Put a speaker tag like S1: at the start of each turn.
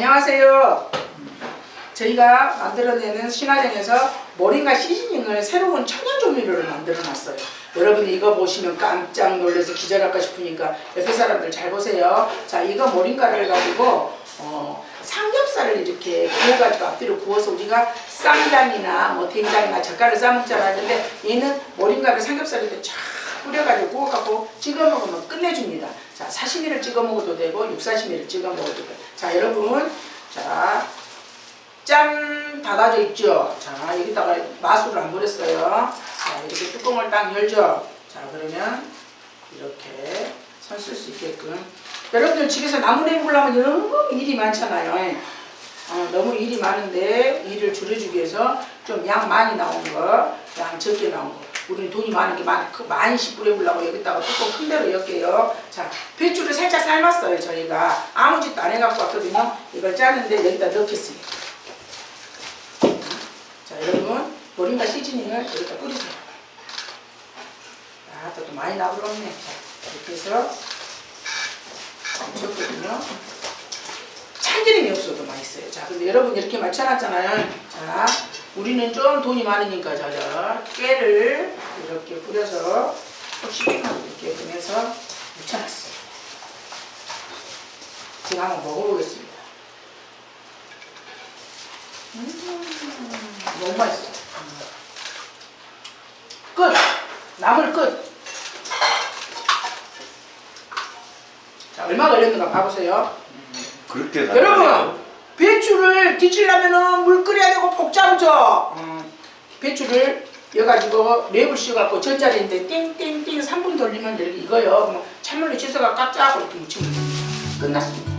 S1: 안녕하세요. 저희가 만들어내는 신화정에서 모링가 시즈닝을 새로운 천연 조미료를 만들어 놨어요. 여러분이 이거 보시면 깜짝 놀라서 기절할까 싶으니까 옆에 사람들 잘 보세요. 자, 이거 모링가를 가지고 어, 삼겹살을 이렇게 구워가지고 앞뒤로 구워서 우리가 쌈장이나 뭐 된장이나 젓갈을 싸먹자라 하는데 얘는 모링가를 삼겹살에 쫙 뿌려가지고 구워갖고 찍어 먹으면 끝내줍니다. 자, 사시미를 찍어 먹어도 되고 육사시미를 찍어 먹어도 돼요. 자, 여러분, 자, 짠 닫아져 있죠. 자, 여기다가 마술을 안 버렸어요. 자, 이렇게 뚜껑을 딱 열죠. 자, 그러면 이렇게 선 쓸 수 있게끔. 여러분들 집에서 나무 내보려면 너무 일이 많잖아요. 어, 너무 일이 많은데 일을 줄여주기 위해서 좀 양 많이 나온 거, 양 적게 나온 거. 우리는 돈이 많은 게 많, 그 많이씩 뿌려보려고 여기다가 뚜껑 큰 대로 엮게요. 자, 배추를 살짝 삶았어요, 저희가. 아무 짓도 안 해갖고 왔거든요. 이걸 짜는데 여기다 넣겠습니다. 자, 여러분, 모링가 시즈닝을 여기다 뿌리세요. 아, 또, 또 많이 나오겠네. 자, 이렇게 해서 쳤거든요. 참기름이 없어도 맛있어요. 자, 근데 여러분 이렇게 맞춰놨잖아요. 자, 우리는 좀 돈이 많으니까 자자 깨를 이렇게 뿌려서 혹시나 이렇게 보내서 묻혀놨어요. 제가 한번 먹어보겠습니다. 음, 너무 맛있어. 음. 끝. 나물 끝. 자, 얼마 걸렸는가 봐보세요.
S2: 그렇게
S1: 여러분 배추를 뒤치려면 은 물 끓여야 되고 복잡하죠. 음, 배추를 여가지고 랩을 씌워갖고 전자레인지에 띵띵띵 3분 돌리면 이렇게 익어요. 그럼 찬물로 씻어가 깍 짜고 이렇게 무치면 됩니다. 끝났습니다.